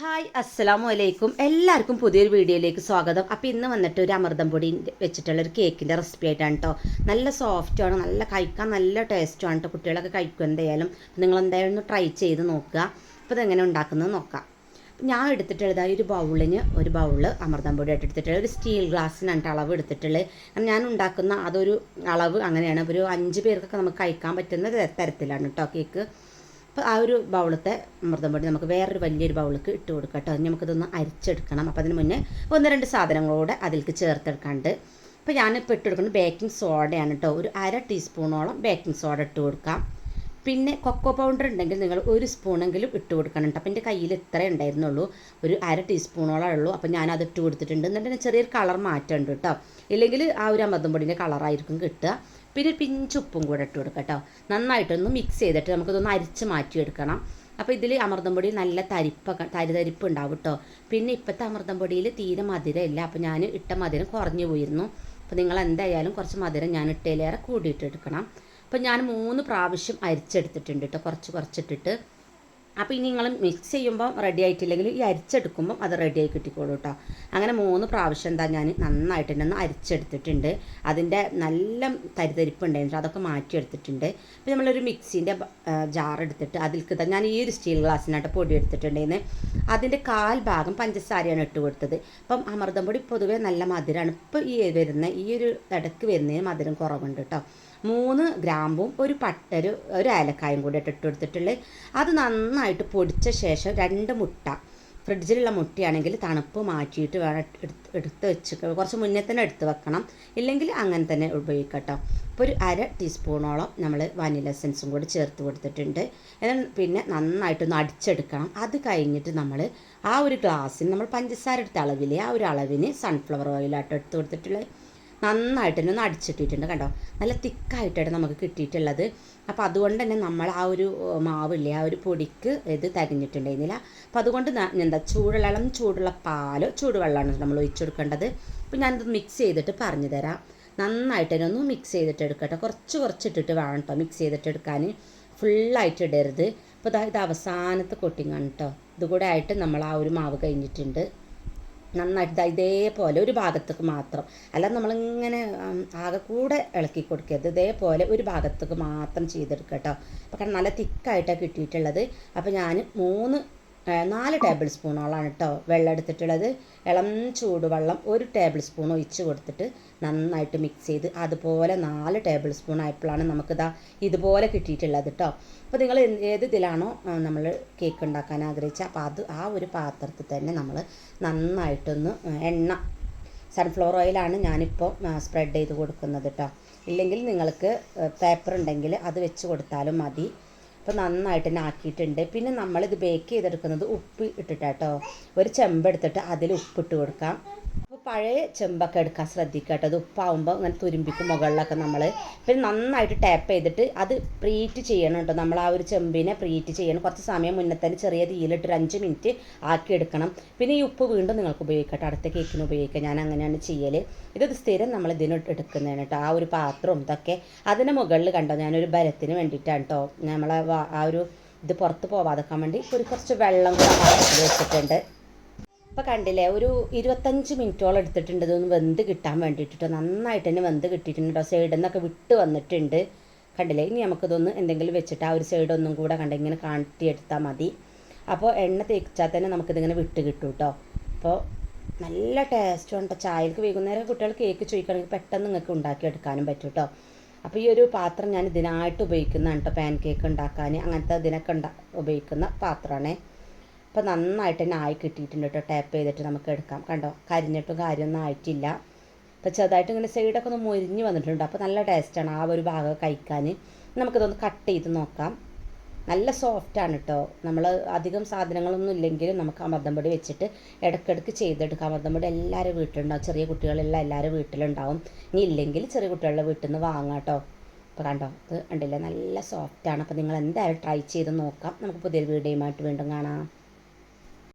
Hi അസ്സലാമു അലൈക്കും എല്ലാവർക്കും പുതിയൊരു വീഡിയോയിലേക്ക് സ്വാഗതം. അപ്പോൾ ഇന്ന് വന്നിട്ട് ഒരു അമൃതം പൊടി വെച്ചിട്ടുള്ള ഒരു കേക്കിന്റെ റെസിപ്പി ആയിട്ടാണ് കേട്ടോ നല്ല സോഫ്റ്റ് ആണ് നല്ല കഴിക്കാൻ നല്ല ടേസ്റ്റുമാണ് കേട്ടോ കുട്ടികളൊക്കെ കഴിക്കും എന്തായാലും. നിങ്ങൾ എന്തായാലും ഒന്ന് ട്രൈ ചെയ്ത് നോക്കുക. അപ്പോൾ ഇതെങ്ങനെ ഉണ്ടാക്കുന്നത് നോക്കാം. ഞാൻ എടുത്തിട്ടുള്ളത് ഒരു ബൗളിന് ഒരു ബൗൾ അമൃതം പൊടി ആയിട്ട് എടുത്തിട്ടുള്ളത്. ഒരു സ്റ്റീൽ ഗ്ലാസ്സിനാണ് അളവ് എടുത്തിട്ടുള്ളത്. കാരണം ഞാൻ ഉണ്ടാക്കുന്ന അതൊരു അളവ് അങ്ങനെയാണ്. ഒരു അഞ്ച് പേർക്കൊക്കെ നമുക്ക് കഴിക്കാൻ പറ്റുന്ന തരത്തിലാണ് കേട്ടോ കേക്ക്. അപ്പോൾ ആ ഒരു ബൗളത്തെ അമൃതം പൊടി നമുക്ക് വേറൊരു വലിയൊരു ബൗളിലേക്ക് ഇട്ട് കൊടുക്കാം കേട്ടോ. അതിന് നമുക്കിതൊന്ന് അരിച്ചെടുക്കണം. അപ്പോൾ അതിന് മുന്നേ ഒന്ന് രണ്ട് സാധനങ്ങളോടെ അതിലേക്ക് ചേർത്തെടുക്കാണ്ട്. അപ്പോൾ ഞാനിപ്പോൾ ഇട്ട് കൊടുക്കുന്നത് ബേക്കിംഗ് സോഡയാണ് കേട്ടോ. ഒരു അര ടീസ്പൂണോളം ബേക്കിംഗ് സോഡ ഇട്ട് കൊടുക്കാം. പിന്നെ കൊക്കോ പൗഡർ ഉണ്ടെങ്കിൽ നിങ്ങൾ ഒരു സ്പൂണെങ്കിലും ഇട്ട് കൊടുക്കണം കേട്ടോ. അപ്പോൾ എന്റെ കയ്യിൽ ഇത്രേ ഉണ്ടായിരുന്നുള്ളൂ. ഒരു അര ടീസ്പൂണോളം ഉള്ളൂ. അപ്പോൾ ഞാൻ അത് ഇട്ട് കൊടുത്തിട്ടുണ്ട്. എന്നിട്ട് ചെറിയൊരു കളർ മാറ്റമുണ്ട് കേട്ടോ. ഇല്ലെങ്കിൽ ആ ഒരു അമൃതം പൊടിന്റെ കളറായിരിക്കും കിട്ടുക. പിന്നെ പിഞ്ച് ഉപ്പും കൂടെ ഇട്ട് കൊടുക്കുക കേട്ടോ. നന്നായിട്ടൊന്ന് മിക്സ് ചെയ്തിട്ട് നമുക്കിതൊന്ന് അരിച്ച് മാറ്റിയെടുക്കണം. അപ്പോൾ ഇതിൽ അമൃതം പൊടി നല്ല തരിപ്പൊക്കെ തരി തരിപ്പ് ഉണ്ടാവും കേട്ടോ പിന്നെ ഇപ്പോഴത്തെ അമൃതം പൊടിയിൽ തീരെ മധുരമില്ല. അപ്പോൾ ഞാൻ ഇട്ട മധുരം കുറഞ്ഞു പോയിരുന്നു. അപ്പോൾ നിങ്ങൾ എന്തായാലും കുറച്ച് മധുരം ഞാൻ ഇട്ടയിലേറെ കൂടിയിട്ട് എടുക്കണം. അപ്പോൾ ഞാൻ മൂന്ന് പ്രാവശ്യം അരിച്ചെടുത്തിട്ടുണ്ട് കേട്ടോ കുറച്ച് കുറച്ചിട്ടിട്ട്. അപ്പോൾ ഇനി നിങ്ങൾ മിക്സ് ചെയ്യുമ്പോൾ റെഡി ആയിട്ടില്ലെങ്കിൽ ഈ അരിച്ചെടുക്കുമ്പം അത് റെഡിയായി കിട്ടിക്കോളൂ കേട്ടോ അങ്ങനെ മൂന്ന് പ്രാവശ്യം എന്താ ഞാൻ നന്നായിട്ട് തന്നെ ഒന്ന് അരിച്ചെടുത്തിട്ടുണ്ട്. അതിന്റെ നല്ല തരിതരിപ്പ് ഉണ്ടായിരുന്നു അതൊക്കെ മാറ്റിയെടുത്തിട്ടുണ്ട്. അപ്പോൾ നമ്മളൊരു മിക്സിന്റെ ജാർ എടുത്തിട്ട് അതിൽക്ക് ഞാൻ ഈ ഒരു സ്റ്റീൽ ഗ്ലാസ്സിനായിട്ട് പൊടി എടുത്തിട്ടുണ്ടായിരുന്നു. അതിന്റെ കാൽ ഭാഗം പഞ്ചസാരയാണ് ഇട്ട് കൊടുത്തത്. അപ്പം അമൃതം പൊടി പൊതുവേ നല്ല മധുരമാണ് ഇപ്പോൾ ഈ വരുന്ന ഈ ഒരു ഇടയ്ക്ക് വരുന്നതിന് മധുരം കുറവുണ്ട് കേട്ടോ മൂന്ന് ഗ്രാമ്പും ഒരു പട്ട ഒരു ഏലക്കായും കൂടി ഇട്ട് കൊടുത്തിട്ടുള്ളത്. അത് നന്നായിട്ട് പൊടിച്ച ശേഷം രണ്ട് മുട്ട ഫ്രിഡ്ജിലുള്ള മുട്ടയാണെങ്കിൽ തണുപ്പ് മാറ്റിയിട്ട് വേണം എടുത്ത് എടുത്ത് വെച്ച് കുറച്ച് മുന്നേ തന്നെ എടുത്ത് വെക്കണം. ഇല്ലെങ്കിൽ അങ്ങനെ തന്നെ ഉപയോഗിക്കട്ടോ. അപ്പോൾ ഒരു അര ടീസ്പൂണോളം നമ്മൾ വാനില എസൻസും കൂടി ചേർത്ത് കൊടുത്തിട്ടുണ്ട്. എന്നാൽ പിന്നെ നന്നായിട്ടൊന്ന് അടിച്ചെടുക്കണം. അത് കഴിഞ്ഞിട്ട് നമ്മൾ ആ ഒരു ഗ്ലാസ്സിന് നമ്മൾ പഞ്ചസാര എടുത്ത അളവിലെ ആ ഒരു അളവിന് സൺഫ്ലവർ ഓയിലായിട്ട് എടുത്ത് കൊടുത്തിട്ടുള്ളത്. നന്നായിട്ട് തന്നെ ഒന്ന് അടിച്ചിട്ടിട്ടുണ്ട് കണ്ടോ? നല്ല തിക്കായിട്ടാണ് നമുക്ക് കിട്ടിയിട്ടുള്ളത്. അപ്പോൾ അതുകൊണ്ട് തന്നെ നമ്മൾ ആ ഒരു മാവില്ലേ ആ ഒരു പൊടിക്ക് ഇത് തികഞ്ഞിട്ടുണ്ടായിരുന്നില്ല അപ്പോൾ അതുകൊണ്ട് എന്താ ചൂടുള്ള ഇളം ചൂടുള്ള പാലോ ചൂടുവെള്ളമാണ് നമ്മൾ ഒഴിച്ചു കൊടുക്കേണ്ടത്. അപ്പോൾ ഞാനിത് മിക്സ് ചെയ്തിട്ട് പറഞ്ഞു തരാം. നന്നായിട്ട് തന്നെ ഒന്ന് മിക്സ് ചെയ്തിട്ട് എടുക്കട്ടെ. കുറച്ച് കുറച്ചിട്ടിട്ട് വേണം കേട്ടോ മിക്സ് ചെയ്തിട്ട് എടുക്കാൻ ഫുള്ളായിട്ട് ഇടരുത്. അപ്പോൾ ഇത് അവസാനത്തെ കൊട്ടിങ്ങാണ് കേട്ടോ ഇതുകൂടെ ആയിട്ട് നമ്മൾ ആ ഒരു മാവ് കഴിഞ്ഞിട്ടുണ്ട്. നന്നായിട്ട് ഇതേപോലെ ഒരു ഭാഗത്തേക്ക് മാത്രം. അല്ല നമ്മളിങ്ങനെ ആകെ കൂടെ ഇളക്കി കൊടുക്കരുത്. ഇതേപോലെ ഒരു ഭാഗത്തേക്ക് മാത്രം ചെയ്തെടുക്കുക കേട്ടോ. അപ്പോൾ നല്ല തിക്കായിട്ടാണ് കിട്ടിയിട്ടുള്ളത്. അപ്പോൾ ഞാൻ മൂന്ന് നാല് ടേബിൾ സ്പൂണോളാണ് കേട്ടോ വെള്ളം എടുത്തിട്ടുള്ളത് ഇളം ചൂടുവെള്ളം ഒരു ടേബിൾ സ്പൂൺ ഒഴിച്ച് കൊടുത്തിട്ട് നന്നായിട്ട് മിക്സ് ചെയ്ത് അതുപോലെ നാല് ടേബിൾ സ്പൂൺ ആയപ്പോഴാണ് നമുക്കിതാ ഇതുപോലെ കിട്ടിയിട്ടുള്ളത് കേട്ടോ അപ്പോൾ നിങ്ങൾ ഏത് ഇതിലാണോ നമ്മൾ കേക്ക് ഉണ്ടാക്കാൻ ആഗ്രഹിച്ചത് അപ്പോൾ അത് ആ ഒരു പാത്രത്തിൽ തന്നെ നമ്മൾ നന്നായിട്ടൊന്ന് എണ്ണ സൺഫ്ലവർ ഓയിലാണ് ഞാനിപ്പോൾ സ്പ്രെഡ് ചെയ്ത് കൊടുക്കുന്നത് കേട്ടോ ഇല്ലെങ്കിൽ നിങ്ങൾക്ക് പേപ്പർ ഉണ്ടെങ്കിൽ അത് വെച്ച് കൊടുത്താലും മതി. അപ്പോൾ നന്നായിട്ട് തന്നെ ആക്കിയിട്ടുണ്ട് പിന്നെ നമ്മളിത് ബേക്ക് ചെയ്തെടുക്കുന്നത് ഉപ്പ് ഇട്ടിട്ടാട്ടോ. ഒരു ചെമ്പെടുത്തിട്ട് അതിൽ ഉപ്പിട്ട് കൊടുക്കാം. പഴയ ചെമ്പൊക്കെ എടുക്കാൻ ശ്രദ്ധിക്കുക കേട്ടോ. അത് ഉപ്പാവുമ്പോൾ അങ്ങനെ തുരുമ്പിക്കും മുകളിലൊക്കെ നമ്മൾ പിന്നെ നന്നായിട്ട് ടാപ്പ് ചെയ്തിട്ട് അത് പ്രീറ്റ് ചെയ്യണം കേട്ടോ. നമ്മൾ ആ ഒരു ചെമ്പിനെ പ്രീറ്റ് ചെയ്യണം. കുറച്ച് സമയം മുന്നേ തന്നെ ചെറിയ തീയിലിട്ട് ഒരു അഞ്ച് മിനിറ്റ് ആക്കി എടുക്കണം. പിന്നെ ഈ ഉപ്പ് വീണ്ടും നിങ്ങൾക്ക് ഉപയോഗിക്കട്ടെ അടുത്ത കേക്കിന് ഉപയോഗിക്കാം. ഞാൻ അങ്ങനെയാണ് ചെയ്യൽ ഇത് സ്ഥിരം നമ്മൾ ഇതിന് എടുക്കുന്നതാണ് കേട്ടോ. ആ ഒരു പാത്രവും ഇതൊക്കെ അതിന് മുകളിൽ കണ്ടോ? ഞാനൊരു ബലത്തിന് വേണ്ടിയിട്ടാണ് കേട്ടോ. നമ്മളെ ആ ഒരു ഇത് പുറത്ത് പോവാതെക്കാൻ വേണ്ടി ഒരു കുറച്ച് വെള്ളം കൂടെ വെച്ചിട്ടുണ്ട്. ഇപ്പോൾ കണ്ടില്ലേ ഒരു ഇരുപത്തഞ്ച് മിനിറ്റോളം എടുത്തിട്ടുണ്ട്. ഇതൊന്ന് വെന്ത് കിട്ടാൻ വേണ്ടിയിട്ട് നന്നായിട്ട് തന്നെ വെന്ത് കിട്ടിയിട്ടുണ്ട് കേട്ടോ സൈഡിൽ നിന്നൊക്കെ വിട്ട് വന്നിട്ടുണ്ട്. കണ്ടില്ലേ? ഇനി നമുക്കിതൊന്ന് എന്തെങ്കിലും വെച്ചിട്ട് ആ ഒരു സൈഡ് ഒന്നും കൂടെ കണ്ട ഇങ്ങനെ കാട്ടിയെടുത്താൽ മതി. അപ്പോൾ എണ്ണ തേച്ചാൽ തന്നെ നമുക്കിതിങ്ങനെ വിട്ട് കിട്ടും കേട്ടോ അപ്പോൾ നല്ല ടേസ്റ്റ് ഉണ്ട് ചായക്ക് വൈകുന്നേരം കുട്ടികൾ കേക്ക് ചോദിക്കുകയാണെങ്കിൽ പെട്ടെന്ന് നിങ്ങൾക്ക് ഉണ്ടാക്കിയെടുക്കാനും പറ്റും കേട്ടോ അപ്പോൾ ഈ ഒരു പാത്രം ഞാൻ ഇതിനായിട്ട് ഉപയോഗിക്കുന്നതാണ് കേട്ടോ പാൻ കേക്ക് ഉണ്ടാക്കാൻ. അങ്ങനത്തെ ഇതിനൊക്കെ ഉണ്ടാ ഉപയോഗിക്കുന്ന പാത്രമാണേ. അപ്പോൾ നന്നായിട്ട് തന്നെ ആയി കിട്ടിയിട്ടുണ്ട് കേട്ടോ ടാപ്പ് ചെയ്തിട്ട് നമുക്ക് എടുക്കാം. കണ്ടോ? കരിഞ്ഞിട്ടും കാര്യമൊന്നും ആയിട്ടില്ല. അപ്പോൾ ചെറുതായിട്ട് ഇങ്ങനെ സൈഡൊക്കെ ഒന്ന് മൊരിഞ്ഞ് വന്നിട്ടുണ്ട്. അപ്പോൾ നല്ല ടേസ്റ്റാണ് ആ ഒരു ഭാഗം കഴിക്കാൻ നമുക്കിതൊന്ന് കട്ട് ചെയ്ത് നോക്കാം. നല്ല സോഫ്റ്റാണ് കേട്ടോ നമ്മൾ അധികം സാധനങ്ങളൊന്നും ഇല്ലെങ്കിലും നമുക്ക് അമൃതം പൊടി വെച്ചിട്ട് ഇടയ്ക്കിടയ്ക്ക് ചെയ്തെടുക്കാം. അമൃതം പൊടി എല്ലാവരും വീട്ടിലുണ്ടാവും. ചെറിയ കുട്ടികളെല്ലാം എല്ലാവരും വീട്ടിലുണ്ടാവും. ഇനി ഇല്ലെങ്കിൽ ചെറിയ കുട്ടികളുടെ വീട്ടിൽ നിന്ന് വാങ്ങാം കേട്ടോ അപ്പോൾ കണ്ടോ? ഇത് ഉണ്ടല്ലേ നല്ല സോഫ്റ്റാണ് അപ്പോൾ നിങ്ങൾ എന്തായാലും ട്രൈ ചെയ്ത് നോക്കാം. നമുക്ക് പുതിയൊരു വീഡിയോയുമായിട്ട് വീണ്ടും കാണാം.